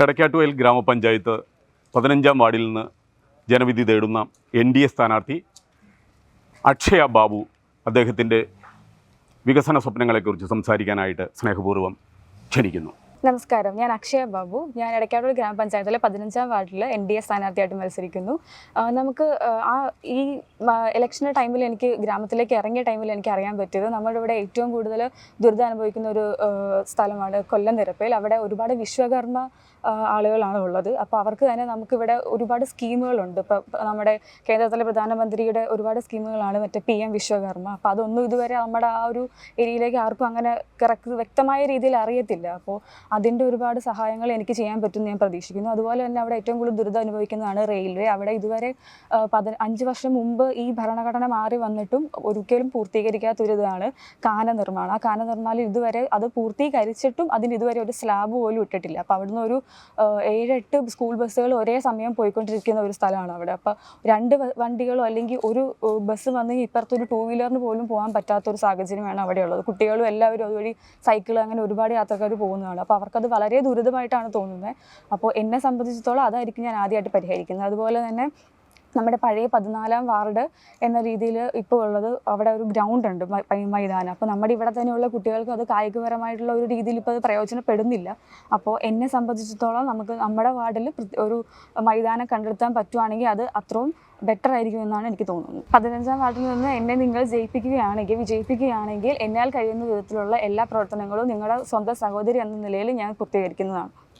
എടക്കാട്ടുവയൽ ഗ്രാമപഞ്ചായത്ത് പതിനഞ്ചാം വാർഡിൽ നിന്ന് ജനവിധി തേടുന്ന എൻ ഡി എ സ്ഥാനാർത്ഥി അക്ഷയ ബാബു അദ്ദേഹത്തിന്റെ വികസന സ്വപ്നങ്ങളെക്കുറിച്ച് സംസാരിക്കാനായിട്ട് സ്നേഹപൂർവം ക്ഷണിക്കുന്നു. നമസ്കാരം. ഞാൻ അക്ഷയ ബാബു. ഞാൻ ഇടയ്ക്കാട്ടൂർ ഗ്രാമപഞ്ചായത്തിലെ പതിനഞ്ചാം വാർഡിൽ എൻ ഡി എ സ്ഥാനാർത്ഥിയായിട്ട് മത്സരിക്കുന്നു. നമുക്ക് ആ, ഈ ഇലക്ഷന്റെ ടൈമിൽ എനിക്ക് ഗ്രാമത്തിലേക്ക് ഇറങ്ങിയ ടൈമിൽ എനിക്ക് അറിയാൻ പറ്റിയത് നമ്മുടെ ഇവിടെ ഏറ്റവും കൂടുതൽ ദുരിതം അനുഭവിക്കുന്ന ഒരു സ്ഥലമാണ് കൊല്ലം നിരപ്പയിൽ. അവിടെ ഒരുപാട് വിശ്വകർമ്മ ആളുകളാണ് ഉള്ളത്. അപ്പോൾ അവർക്ക് തന്നെ നമുക്കിവിടെ ഒരുപാട് സ്കീമുകളുണ്ട്. ഇപ്പോൾ നമ്മുടെ കേന്ദ്രത്തിലെ പ്രധാനമന്ത്രിയുടെ ഒരുപാട് സ്കീമുകളാണ് മറ്റേ പി എം വിശ്വകർമ്മ. അപ്പോൾ അതൊന്നും ഇതുവരെ നമ്മുടെ ആ ഒരു ഏരിയയിലേക്ക് ആർക്കും അങ്ങനെ കറക്റ്റ് വ്യക്തമായ രീതിയിൽ അറിയത്തില്ല. അപ്പോൾ അതിന്റെ ഒരുപാട് സഹായങ്ങൾ എനിക്ക് ചെയ്യാൻ പറ്റുമെന്ന് ഞാൻ പ്രതീക്ഷിക്കുന്നു. അതുപോലെ തന്നെ അവിടെ ഏറ്റവും കൂടുതൽ ദുരിതം അനുഭവിക്കുന്നതാണ് റെയിൽവേ. അവിടെ ഇതുവരെ പതി അഞ്ച് വർഷം മുമ്പ് ഈ ഭരണഘടന മാറി വന്നിട്ടും ഒരിക്കലും പൂർത്തീകരിക്കാത്ത ഒരു ഇതാണ് കാന നിർമ്മാണം ആ കാന നിർമ്മാണം ഇതുവരെ അത് പൂർത്തീകരിച്ചിട്ടും അതിന് ഇതുവരെ ഒരു സ്ലാബ് പോലും ഇട്ടിട്ടില്ല. അപ്പോൾ അവിടുന്ന് ഒരു ഏഴെട്ട് സ്കൂൾ ബസ്സുകൾ ഒരേ സമയം പോയിക്കൊണ്ടിരിക്കുന്ന ഒരു സ്ഥലമാണ് അവിടെ. അപ്പോൾ രണ്ട് വണ്ടികളോ അല്ലെങ്കിൽ ഒരു ബസ് വന്ന് ഇപ്പുറത്തൊരു ടൂ വീലറിന് പോലും പോകാൻ പറ്റാത്തൊരു സാഹചര്യമാണ് അവിടെയുള്ളത്. കുട്ടികളും എല്ലാവരും അതുവഴി സൈക്കിൾ അങ്ങനെ ഒരുപാട് യാത്രക്കാർ പോകുന്നതാണ്. അപ്പോൾ അവർക്കത് വളരെ ദുരിതമായിട്ടാണ് തോന്നുന്നത്. അപ്പോൾ എന്നെ സംബന്ധിച്ചിടത്തോളം അതായിരിക്കും ഞാൻ ആദ്യമായിട്ട് പരിഹരിക്കുന്നത്. അതുപോലെ തന്നെ നമ്മുടെ പഴയ പതിനാലാം വാർഡ് എന്ന രീതിയിൽ ഇപ്പോൾ ഉള്ളത് അവിടെ ഒരു ഗ്രൗണ്ട് ഉണ്ട് മൈതാനം. അപ്പോൾ നമ്മുടെ ഇവിടെ തന്നെയുള്ള കുട്ടികൾക്ക് അത് കായികപരമായിട്ടുള്ള ഒരു രീതിയിൽ ഇപ്പോൾ അത് പ്രയോജനപ്പെടുന്നില്ല. അപ്പോൾ എന്നെ സംബന്ധിച്ചിടത്തോളം നമുക്ക് നമ്മുടെ വാർഡിൽ ഒരു മൈതാനം കണ്ടെത്താൻ പറ്റുവാണെങ്കിൽ അത് അത്രയും ബെറ്റർ ആയിരിക്കും എന്നാണ് എനിക്ക് തോന്നുന്നത്. പതിനഞ്ചാം വാർഡിൽ നിന്ന് എന്നെ നിങ്ങൾ ജയിപ്പിക്കുകയാണെങ്കിൽ വിജയിപ്പിക്കുകയാണെങ്കിൽ എന്നാൽ കഴിയുന്ന വിധത്തിലുള്ള എല്ലാ പ്രവർത്തനങ്ങളും നിങ്ങളുടെ സ്വന്തം സഹോദരി എന്ന നിലയിൽ ഞാൻ പൂർത്തീകരിക്കുന്നതാണ്.